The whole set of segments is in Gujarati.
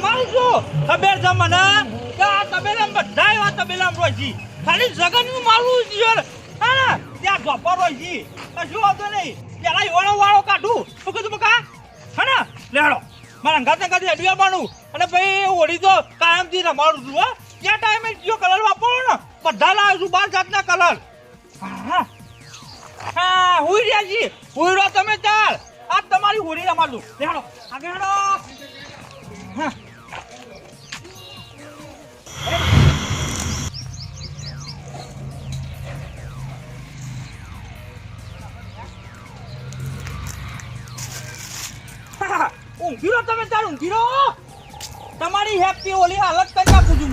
ખબર છું. મને. કે આ તબેલામાં બધા એવા તબેલા હોય ખાલી ખાલી જગનનું મારું જ છે હા ત્યાં ઝોપર હોય છે કશું વાંધો નહીં? પેલા વાળો વાળો કાઢું. શું કીધું બકા? હે ને? લે હેડો મારા અંગાત અંગાત હેડવી આવવાનું અને ભાઈ ઓળી તો કાયમથી રમાડું છું હો. જ્યાં ટાઈમે જો કલર વાપરો ને? બધા લાવ્યો છું બાર જાતના કલર હા. હા હુઈ રહ્યા જી. હુઈ રહ્યો તમે ચાલ. આ તમારી હોળી રમાડું. હેડો આગળ હા, ઊંઘી રહો તમે ચાલ ઊંઘી રહો તમારી હેપી ઓલી અલગ કરી નાખું છું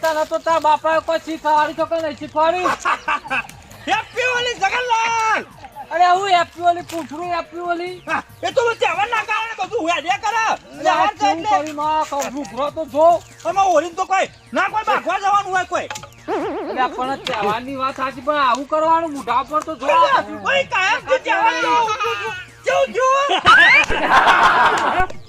તારા તો, તારા બાપા કોઈ શીખવાડી તો નહીં શીખવાડી? અરે હું હેપી ઓલી પૂછડું હેપી ઓલી. એ તો તહેવારના કારણે બધું હેડે કરે. એટલે હાર છે એટલે કરી માં કહું ઘૂઘરો તો જો અમે ઓરીન તો કોઈ ના કોઈ ભાગવા જવાનું હોય કોઈ. અરે પણ ચાવાની વાત સાચી પણ આવું કરવાનું મુઢા પર તો જો. કોઈ કાયમ તો તો. જો જેવું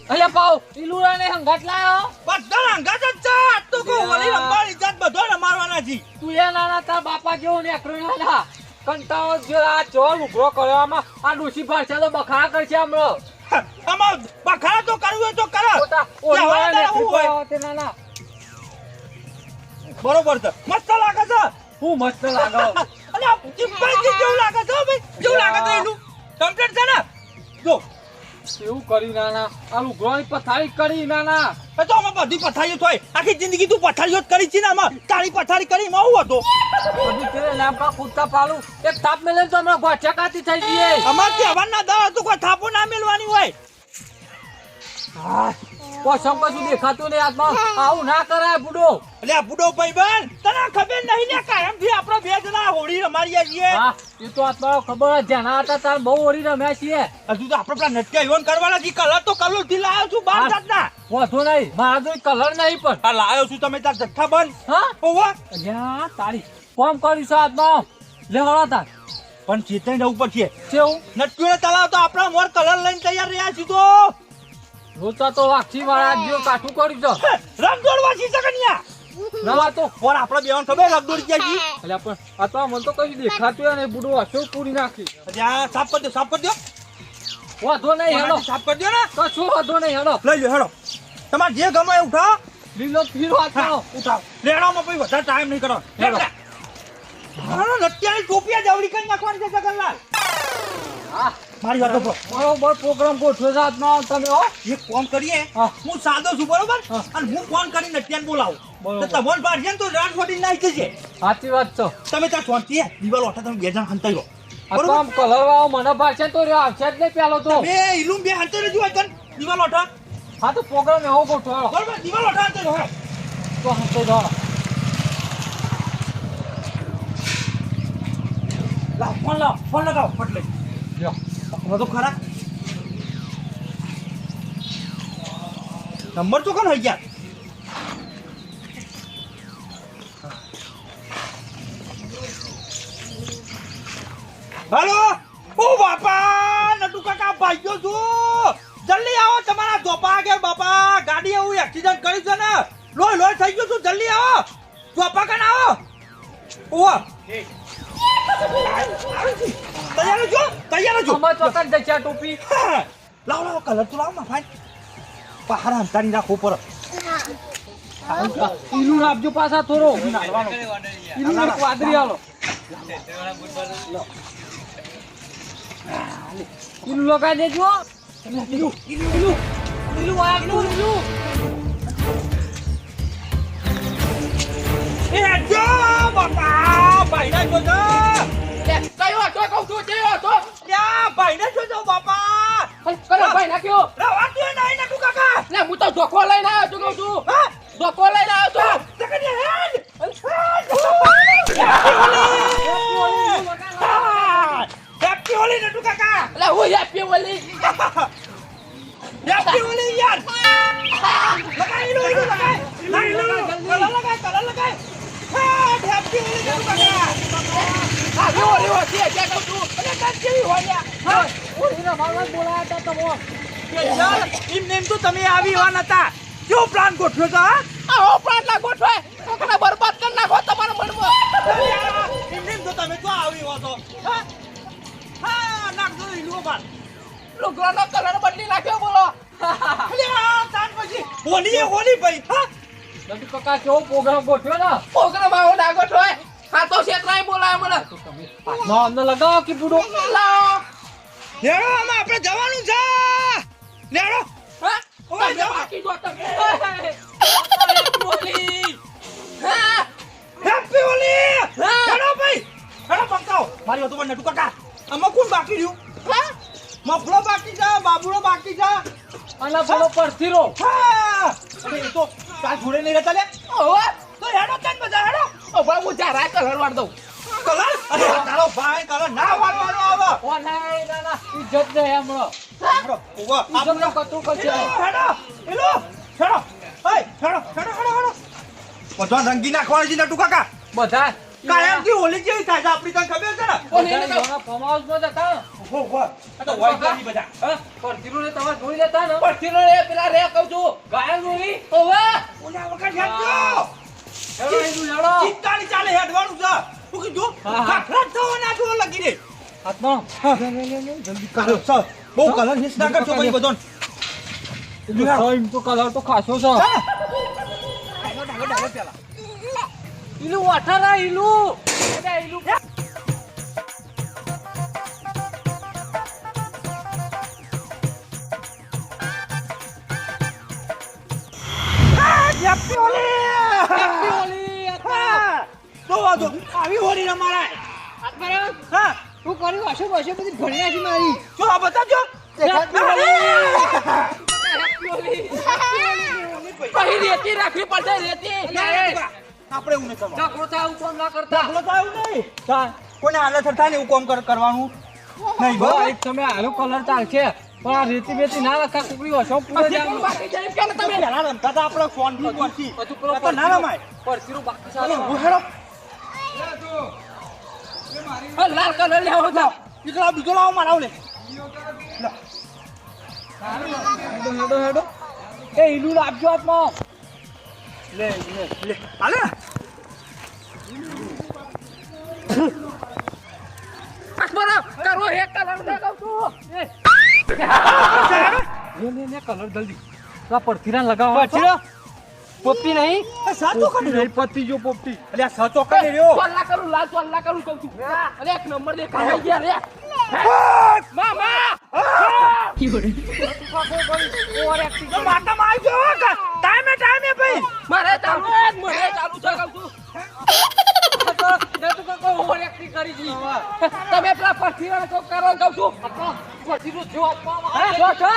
અલ્યા પાવ ઈલુરાને હંગાટ લાયો? બધા હંગાટ જ છે. તું તો કોઈ હોળી રમવાની જાત બધો રમાડવાના જી. તું એ નાના તાર બાપા જેવો ને એકરો ના. કંટાળો જો આ ચોર ઉઘરો કર્યો આમાં આ ડોસી ભાષા તો બખા કરશે હમણાં. આમાં બખા તો કરવું હોય તો કરો. બરોબર છે. મસ્ત લાગે છે? હું મસ્ત લાગે. ચિંપાંજી જેવું લાગે છે ભાઈ? જેવું લાગે છે એનું? કમ્પ્લીટ છે ને? જો. એવું કરી નાના. આલુ ઉઘરોની પથારી કરી નાના. એ તો અમે બધી પથારીઓ થાય આખી જિંદગી તું પથારીઓ જ કરી છે ને આમાં? તારી પથારી કરી માં હું હતો. બધું તેરે લાંબા કૂદકા પાલું એક તાપ મેલે તો હમણાં ગોચકાતી થઈ જઈએ. અમાર તહેવારના દવા તું કોઈ થાપો ના મેલવાની હોય. કશું દેખાતું નહીં આત્મા. આવું ના કરાય બુડો. એટલે આ બુડો ભાઈ તને ખબર નહીં ને કાયમથી આપણે બે જણા હોળી રમાડીએ છીએ? એ તો આત્મા ખબર જ હતા તાર બહુ ઓળી રમ્યા છીએ. હજુ તો આપણે પેલા નટક્યા ઈવન કરવાના છે કલર તો કલરથી લાવ્યો છું બાર જાતના. વધુ નહીં મારા તો કલર નહીં પણ. આ લાવ્યો છું તમે તાર જથ્થા બંધ. હા? અલ્યા તારી કોમ કર્યું છે આત્મા લે હળો તાર. પણ ચેતન જવું પડશે. કેવું? નટક્યો તલાવ તો આપણા મોર કલર લઈને તૈયાર રહ્યા છીએ તો. રોચા તો વાક્ષી વાળા જો કાઠું કર્યું છે રંગોળ વાસી સકનિયા નવા તો ઓર આપણે બેવાન ખબર રંગોળ ગયા છીએ અલ્યા પણ આત્મા મને તો કઈ દેખાતું નહીં. બુડો હસો પૂરી નાખી. આ સાફ કરી દો સાફ કરી દો. વાધો નહીં હેડો સાફ કરી દો ને. કશું વધુ નહીં હેડો લઈ લો હેડો તમારે જે ગમે એ ઉઠાવો. લીલો પીરો આત્મા ઉઠાવો. લેડામાં પછી વધારે ટાઈમ નહીં કરો હેડો. હા નટિયાની ટોપિયા જવડી કરી નાખવાની છે જગનલાલ. હા. મારી વાત પર. બરોબર પ્રોગ્રામ ગોઠવ્યો છે આત્મા તમે હો. એક ફોન કરીએ. હું. સાદો છું બરોબર? અને હું ફોન કરીને નટિયાને બોલાવું. તો તમને પાડશે ને તો રાત ફોડી નાખી જશે સાચી વાત છે. તમે ત્યાં શાંતિ દિવાલ ઓઠા તમે બે જણ હંતાઈ આત્મા આમ કલર વાળો મને તો રહ્યો આવશે જ નહીં પેલો તો. બે ઇલુમ બે હંતો રહેજો હોય દિવાલ ઓઠા. હા તો પ્રોગ્રામ એવો ગોઠવ્યો. બરોબર? દિવાલ ઓઠા હંતો તો હંતો જો લાવ ફોન લાવ ફોન લગાવો ફટ લઈ લ્યો. તો ખરા? નંબર તો કોણ હોય? ગયા હાલો? ઓ બાપા, નટુ કાકા ભાગ્યો છું જલ્દી આવો તમારા ધોપા કે બાપા. ગાડી એવું એક્સિડન્ટ કર્યું છે ને. લોહી લોહી થઈ ગયું છું. જલ્દી આવો. ધોપા કન આવો. ઓવા તૈયાર છો તૈયાર છો આમાં ચોકન જશે આ ટોપી. લાવ લાવ કલર તો લાવમાં ભાઈ. પહાડ હંતાડી રાખો પર ઈલું આપજો પાછા થોડો. ઈલું એક વાદળી આલો. ઈલું લગાઈ દેજો ઈલું ઈલું ઈલું. ઈલું આગલું એ જો બાપા ભાઈ ના તું જયો તો ત્યાં ભાઈને શું જો બાપા કલા ભાઈ નાખ્યો રે વાતી નહીં નાખું કાકા ને હું તો ધોકો લઈને આવ્યો છું કહું છું હા ધોકો લઈને આવ્યો છું તકને હેડ હેપી ઓલી નટુ કાકા અલા હું હેપી ઓલી હેપી ઓલી યાર લગાઈ લો લગાઈ લગાઈ લો લગાઈ લગાઈ હેપી ઓલી નટુ કાકા કહું છું અરે કાચ કેવી હોલ્યા હા? હોળીના મારવા બોલાયા હતા તમો. કે યાર એમ નેમ તો તમે આવી વા હતા કેવો પ્લાન ગોઠવ્યો તો હા? હો પ્લાન ના ગોઠવાય. છોકરા બરબાદ કરી નાખો તમારા મનમાં એમ નેમ તો તમે તો આવી તો. હા? હા નાખજો ઈલો બાર. લુગડાનો કલર બદલી નાખ્યો બોલો. તાન પછી હોલી હોલી ભાઈ હા? નંદુ કાકા કેવો પ્રોગ્રામ ગોઠવ્યો ને? પ્રોગ્રામ આવો ના ગોઠવાય. હા તો શેતરાય બોલાય મને હાથમાં અમને લગાવો કે બુડો લાવો લેડો આમાં આપણે જવાનું છે લેડો હા ઓય, જાઓ. બાકી જો તમે ઓલી હા હેપી હા. હેડો ભાઈ હેડો પંકાઓ મારી હતું પણ નટુ કાકા આમાં કોણ બાકી રહ્યું હા મફળો બાકી છે બાબુડો બાકી છે અને પેલો પરથીરો હા એ તો કાલ જોડે નહીં રહેતા લે ઓવે ભાઈ હું જારા કલર વાળ દઉં. કલર? અરે તારો ભાઈ કલર ના વાળવાનો આવે. ઓ ના ના ના ઇજ્જત દે હમણો. હમણો ઉવા આપણો કતું કરશે હેડો હેલો હેડો. હે હેડો હેડો હેડો હેડો. બધા રંગી નાખવાનું છે ટુકા કા બધા? કાયમથી હોલી જેવી થાય છે? આપણી તને ખબર છે ને? ઓલી જોણા જતા ને. ઊભો ઊભો. આ તો વાઈ ગયા બધા. હા, પરથીરોને તમે જોઈ લેતા ને. પરથીનો રે પેલા રે કહું છું. ગાયલ જોઈ ઓવે! ઓલા વખત હેડો ચિંતાની ચાલે હેડવાનું છે. હું કીધું હા, હા. ખાખરા થવા ના થવા લગી રે હાથમાં. જલ્દી કરો સર બહુ કલર મિસ ના કરશો ભાઈ બધો એમ તો કલર તો ખાસો છે. ઈલું વાઠારા હેપી હોલી હેપી હોલી હા. તો. વાંધો આવી હોલી રમાડાય હા. તું કરી હશે હશે બધી ભણી નાખી મારી. જો આ બતાવજો. રેતી રાખવી પડશે રેતી. આપણે એવું નહીં કરવાનું. ઝઘડો થાય એવું કામ ના કરતા. દાખલો તો આવ્યું નહીં. કોને હાલત થાય ને એવું કામ કરવાનું? નહીં બહુ તમે આનો કલર ચાલશે પણ આ રેતી બેતી ના રાખા કુકડી હશો પૂરે જામ. બાકી જાય કેમ તમે? પહેલા રમતા હતા આપણે ફોન ફોનથી ના રમાય. બાકી ચાલે હેડો. લાલ કલર લેવો જાવ નીકળાવ નીકળાવ લાવો લે. હેડો હેડો હેડો. એ ઈલું લાગજો હાથમાં. લે લે લે. હાલે. કરો કલર છું. લે લે લે કલર જલ્દી પડતી પરથીરા લગાવો. પોપટી નહીં? સાચો કરી નહીં પતી જો પોપટી અલે આ સાચો કરી રહ્યો કરું લાલ ચોલ્લા કરું કહું છું અરે એક નંબર દેખાય ગયા રે મામા તો માતામાં આવી ગયો કા ટાઈમે ટાઈમે ભાઈ મારે ચાલુ જ મને ચાલુ છે કહું છું તમે પેલા કોક કરો કહું છું પરથીરો જો આપવામાં હા, જો, જો.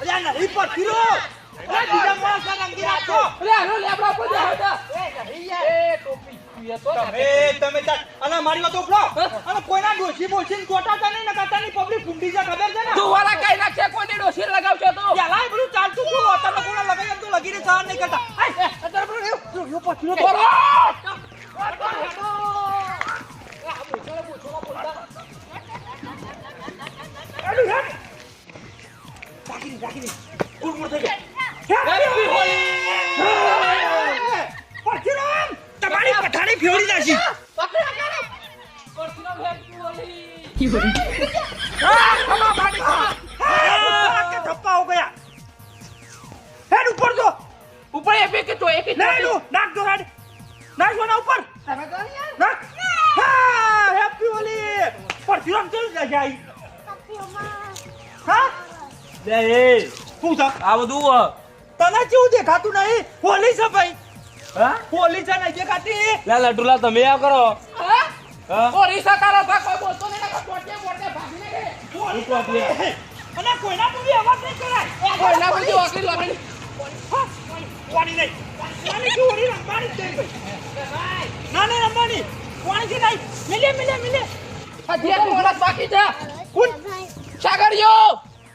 અલે આ નહીં પર અલે બીજા જા. તો અને મારી વાત ઉપડો કોઈના ડોશી બોશી ને કોટાતા નહીં નકાતા નહીં પબ્લિક ફૂંડી છે ને ધુવાળા કઈ નાખશે કોઈને ડોસી લગાવશો તો ચાલતું તો લગી રે સહન નહીં કરતા તો- એક જ ના લો નાખ દો હેડ નાખ દો. ના ઉપર. નાખ હા હેપી હોલી. પરશુરામ ચલ જાય હા? જય હે શું છે? આ બધું તને કેવું દેખાતું નહીં? હોલી છે ભાઈ. હા? હોલી છે નહીં દેખાતી લે લડુલા તમે આ કરો. હા? હા? ઓરિસા તારા ભાગ કોઈ બોલતો નહીં નકર પોટે પોટે ભાગી ને હોલી છે. અને કોઈના પૂરી બી અવાજ નહીં કરાય. કોઈના પૂરી ઓકરી લાગણી. હા, નહીં. પાણી શું ના રમવાની પાણી થી નહીં મિલે મિલે મિલે. આ ધીરે મોરત બાકી છે. કોણ? સાગરિયો.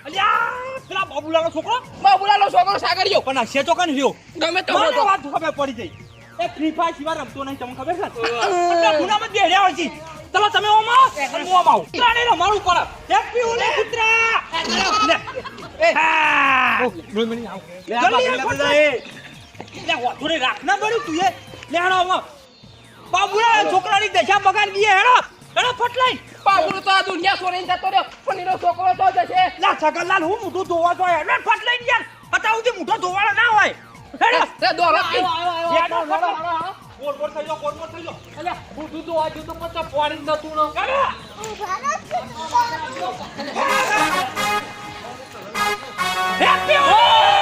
અલ્યા પેલા બાબુલાનો છોકરો? બાબુલાનો છોકરો સાગરિયો. પણ હશે તો કન રહ્યો? ગમે તો વાત ખબર પડી જઈ એ ફ્રી ફાયર સિવાય રમતો નહીં તમને ખબર છે? એટલે ગુનામાં છે. ચલો તમે ઓમાં હું ઓમાં આવું. રમાડું પડે કૂતરા. લે હા. જલ્દી લે રાખ. ના તું એ. છોકરાની દશા બગાડી દીએ હેડો. હેડો ફટલાઈ બાબુલો તો આ દુનિયા છોડીને જતો રહ્યો. પણ એનો છોકરો તો જશે. લા છગનલાલ હું મોટું ધોવા તો હેડો ફટલાઈ યાર. અત્યાર સુધી મોટો ધોવાળો ના હોય. હેડો. તે દોરો. પી. હેડો ફટલાઈ. ગોળ ગોળ થઈ ગયો ગોળ ગોળ થઈ ગયો. અલ્યા, મોટું ધોવા જો તો પછી પાણી જ નતું ને. હેપી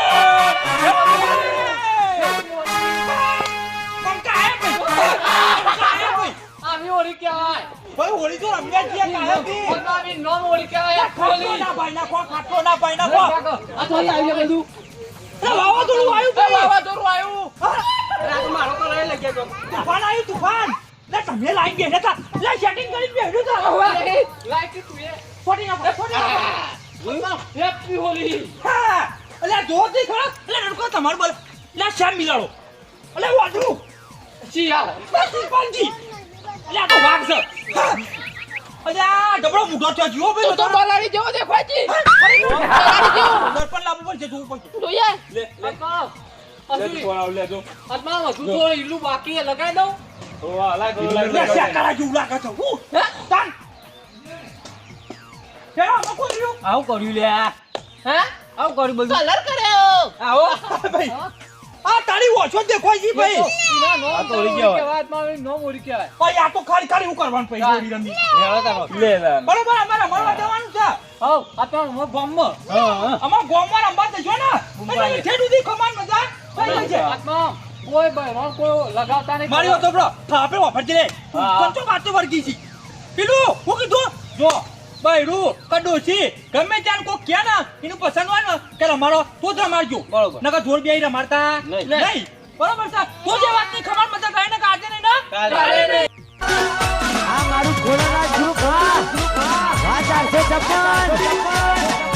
કહેવાય. ભાઈ હોળી તો રમ્યા છીએ કાયમથી. આવી નોન હોળી કહેવાય. હોળી. ના ભાઈ ના ભાઈ નાખો. આ તો આવી ગયું બધું. એ વાવાઝોડું આવ્યું એ ભાઈ. વાવાઝોડું આવ્યું. રાત મારો તો લઈ લઈ ગયો. તુફાન આવ્યું તુફાન લે તમે લાઈન બેઠા હતા લે સેટિંગ કરીને બેઠું હતા હવે લાઈટ તું એ. હેપી હોળી. હા અલે જોરથી ખરો અલે નડકો તમાર બોલ લે શ્યામ મિલાડો અલે વાંધું શિયાળ. તુફાનજી અલે આ તો વાઘ છે. હા. અલે આ ડબડો મોટો થયો જીવો તું તો ભાઈ બલાડી જેવો દેખાય છે. બલાડી જેવો. દર્પણ લાવવું પડશે જોવું પડશે જોઈએ. લે લે. હજુ- ફોન લે જો. આત્મા હજુ તો ઈલું બાકી લગાઈ દઉં. લે શાકરા જેવું લાગે છે. હું હે? તાન કેવા આમાં આવું કર્યું લે હે? આવું કર્યું બધું. કલર કર્યો. આવો. ભાઈ. આ તારી ઓછો દેખાય છે ભાઈ. આ તો તો કેવાય વાતમાં નો હોળી કહેવાય. ભાઈ આ તો ખાલી ખાલી હું કરવાનું ભાઈ હા. રમી લે લે બરોબર અમારે રમવા દેવાનું છે. હઉ, આત્મા હું બોમ્બમાં. હા હા. અમાર ગામમાં રમવા જશો ને. મુંબઈ. ઠેડુ દી સુધી કમાન મજા થઈ છે આત્મા કોઈ બહેરો કોઈ લગાવતા નહીં મારી વાત બ્રો થાપે વાપરજે લે. હા. કંચો વાતો વર્ગી છી. પેલું હું કીધું? જો. બૈરું કડોશી ગમે ત્યાં કોક કે ને એનું પસંદ હોય ને કે રમાડો તો જ રમાડજો બરોબર. નકર જોર બે રમાડતા નહીં. નહીં. બરોબર છે? તો જે વાતની ખબર મજા થાય ને કે આજે નહીં ના? કાલે નહીં. આ મારું ઘોડાના ગ્રુપ હા હા ચારસો છપ્પન